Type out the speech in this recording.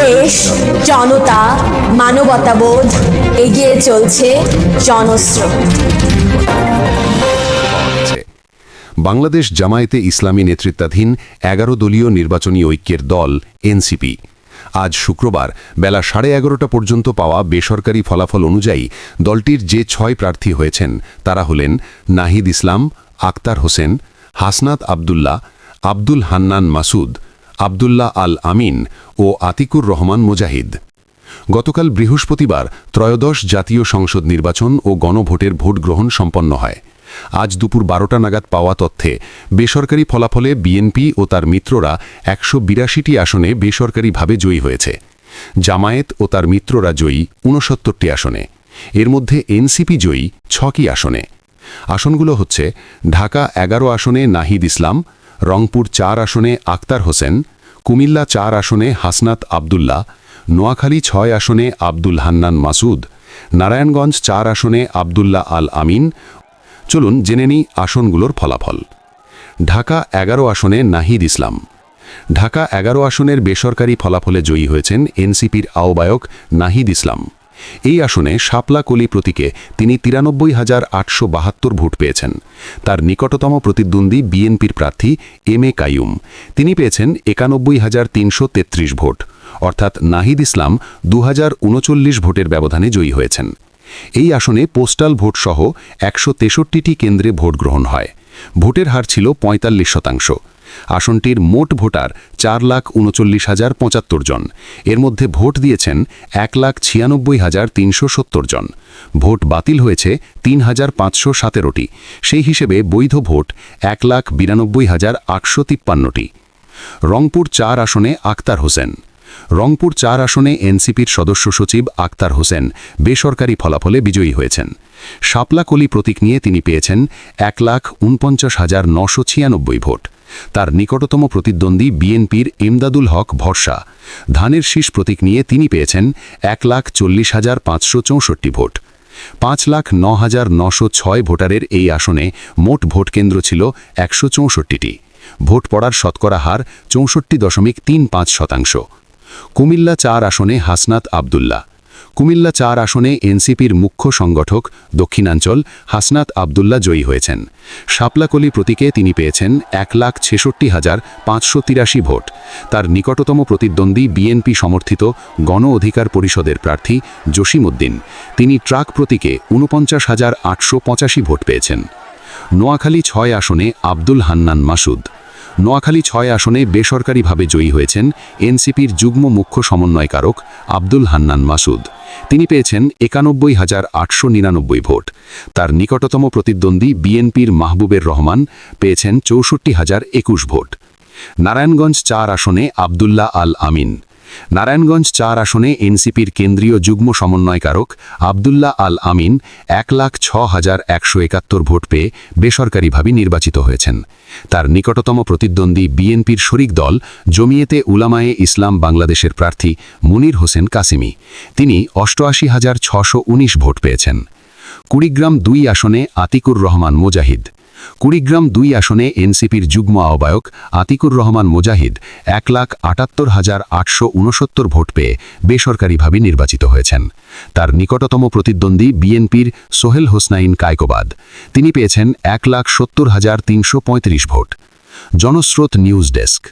দেশ, জনতা, মানবতাবোধ এগিয়ে চলছে জনস্রোত বাংলাদেশ জামায়াতে ইসলামী নেতৃত্বাধীন এগারো দলীয় নির্বাচনী ঐক্যের দল, এনসিপি। আজ শুক্রবার বেলা সাড়ে এগারোটা পর্যন্ত পাওয়া বেসরকারি ফলাফল অনুযায়ী দলটির যে ছয় প্রার্থী হয়েছেন, তারা হলেন নাহিদ ইসলাম, আক্তার হোসেন, হাসনাত আবদুল্লাহ, আব্দুল হান্নান মাসুদ আবদুল্লাহ আল আমিন ও আতিকুর রহমান মুজাহিদ। গতকাল বৃহস্পতিবার ত্রয়োদশ জাতীয় সংসদ নির্বাচন ও গণভোটের ভোট গ্রহণ সম্পন্ন হয়। আজ দুপুর বারোটা নাগাদ পাওয়া তথ্যে, বেসরকারি ফলাফলে বিএনপি ও তার মিত্ররা একশো বিরাশিটি আসনে বেসরকারিভাবে জয়ী হয়েছে। জামায়েত ও তার মিত্ররা জয়ী ঊনসত্তরটি আসনে। এর মধ্যে এনসিপি জয়ী ছকি আসনে। আসনগুলো হচ্ছে ঢাকা এগারো আসনে নাহিদ ইসলাম, রংপুর চার আসনে আক্তার হোসেন, কুমিল্লা চার আসনে হাসনাত আবদুল্লাহ, নোয়াখালী ছয় আসনে আব্দুল হান্নান মাসুদ, নারায়ণগঞ্জ চার আসনে আবদুল্লাহ আল আমিন। চলুন জেনে নিই আসনগুলোর ফলাফল। ঢাকা এগারো আসনে নাহিদ ইসলাম। ঢাকা এগারো আসনের বেসরকারি ফলাফলে জয়ী হয়েছেন এনসিপির আহ্বায়ক নাহিদ ইসলাম। এই আসনে শাপলা কলি প্রতীকে তিনি তিরানব্বই হাজার আটশো বাহাত্তর ভোট পেয়েছেন। তার নিকটতম প্রতিদ্বন্দ্বী বিএনপির প্রার্থী এম এ কাইয়ুম তিনি পেয়েছেন একানব্বই হাজার তিনশো তেত্রিশ ভোট। অর্থাৎ নাহিদ ইসলাম দু হাজার উনচল্লিশ ভোটের ব্যবধানে জয়ী হয়েছেন। এই আসনে পোস্টাল ভোট সহ একশো কেন্দ্রে ভোট গ্রহণ হয়। ভোটের হার ছিল পঁয়তাল্লিশ শতাংশ। আসনটির মোট ভোটার চার লাখ উনচল্লিশ হাজার পঁচাত্তর জন। এর মধ্যে ভোট দিয়েছেন এক লাখ ছিয়ানব্বই হাজার তিনশো সত্তর জন। ভোট বাতিল হয়েছে তিন হাজার পাঁচশো সতেরোটি। সেই হিসেবে বৈধ ভোট এক লাখ বিরানব্বই হাজার আটশো তিপ্পান্নটি। রংপুর চার আসনে আক্তার হোসেন। রংপুর চার আসনে এনসিপির সদস্য সচিব আক্তার হোসেন বেসরকারি ফলাফলে বিজয়ী হয়েছেন। শাপলাকলি প্রতীক নিয়ে তিনি পেয়েছেন এক লাখ উনপঞ্চাশ হাজার নশো ছিয়ানব্বই ভোট। তার নিকটতম প্রতিদ্বন্দ্বী বিএনপির ইমদাদুল হক ভরসা। ধানের শীষ প্রতীক নিয়ে তিনি পেয়েছেন এক লাখ চল্লিশ হাজার পাঁচশো চৌষট্টি ভোট। পাঁচ লাখ ন হাজার নশো ছয় ভোটারের এই আসনে মোট ভোট কেন্দ্র ছিল একশো চৌষট্টিটি। ভোট পড়ার শতকরা হার চৌষট্টি দশমিক তিন পাঁচ শতাংশ। কুমিল্লা চার আসনে হাসনাত আবদুল্লাহ। কুমিল্লা চার আসনে এনসিপির মুখ্য সংগঠক দক্ষিণাঞ্চল হাসনাত আবদুল্লাহ জয়ী হয়েছেন। শাপলাকলি প্রতীকে তিনি পেয়েছেন এক লাখ ছেষট্টি হাজার পাঁচশো তিরাশি ভোট। তার নিকটতম প্রতিদ্বন্দ্বী বিএনপি সমর্থিত গণ অধিকার পরিষদের প্রার্থী জসিমউদ্দিন তিনি ট্রাক প্রতীকে ঊনপঞ্চাশ হাজার আটশো পঁচাশি ভোট পেয়েছেন। নোয়াখালী ছয় আসনে আব্দুল হান্নান মাসুদ। নোয়াখালী ছয় আসনে বেসরকারিভাবে জয়ী হয়েছেন এনসিপির যুগ্ম মুখ্য সমন্বয়কারক আব্দুল হান্নান মাসুদ। তিনি পেয়েছেন একানব্বই হাজার আটশো নিরানব্বই ভোট। তার নিকটতম প্রতিদ্বন্দ্বী বিএনপির মাহবুবের রহমান পেয়েছেন চৌষট্টি হাজার একুশ ভোট। নারায়ণগঞ্জ চার আসনে আবদুল্লাহ আল আমিন। নারায়ণগঞ্জ চার আসনে এনসিপির কেন্দ্রীয় যুগ্ম সমন্বয়কারক আবদুল্লাহ আল আমিন এক লাখ ছ হাজার একশো একাত্তর ভোট পেয়ে বেসরকারিভাবে নির্বাচিত হয়েছেন। তার নিকটতম প্রতিদ্বন্দ্বী বিএনপির শরিক দল জমিয়েতে উলামায়ে ইসলাম বাংলাদেশের প্রার্থী মুনির হোসেন কাসিমি। তিনি অষ্টআশি হাজার ছশো উনিশ ভোট পেয়েছেন। কুড়িগ্রাম দুই আসনে আতিকুর রহমান মুজাহিদ। কুড়িগ্রাম দুই আসনে এনসিপির যুগ্ম আহ্বায়ক আতিকুর রহমান মোজাহিদ এক লাখ আটাত্তর হাজার আটশো উনসত্তর ভোট পেয়ে বেসরকারিভাবে নির্বাচিত হয়েছেন। তার নিকটতম প্রতিদ্বন্দ্বী বিএনপির সোহেল হোসনাইন কায়কোবাদ। তিনি পেয়েছেন এক লাখ সত্তর হাজার তিনশো পঁয়ত্রিশ ভোট। জনস্রোত news desk.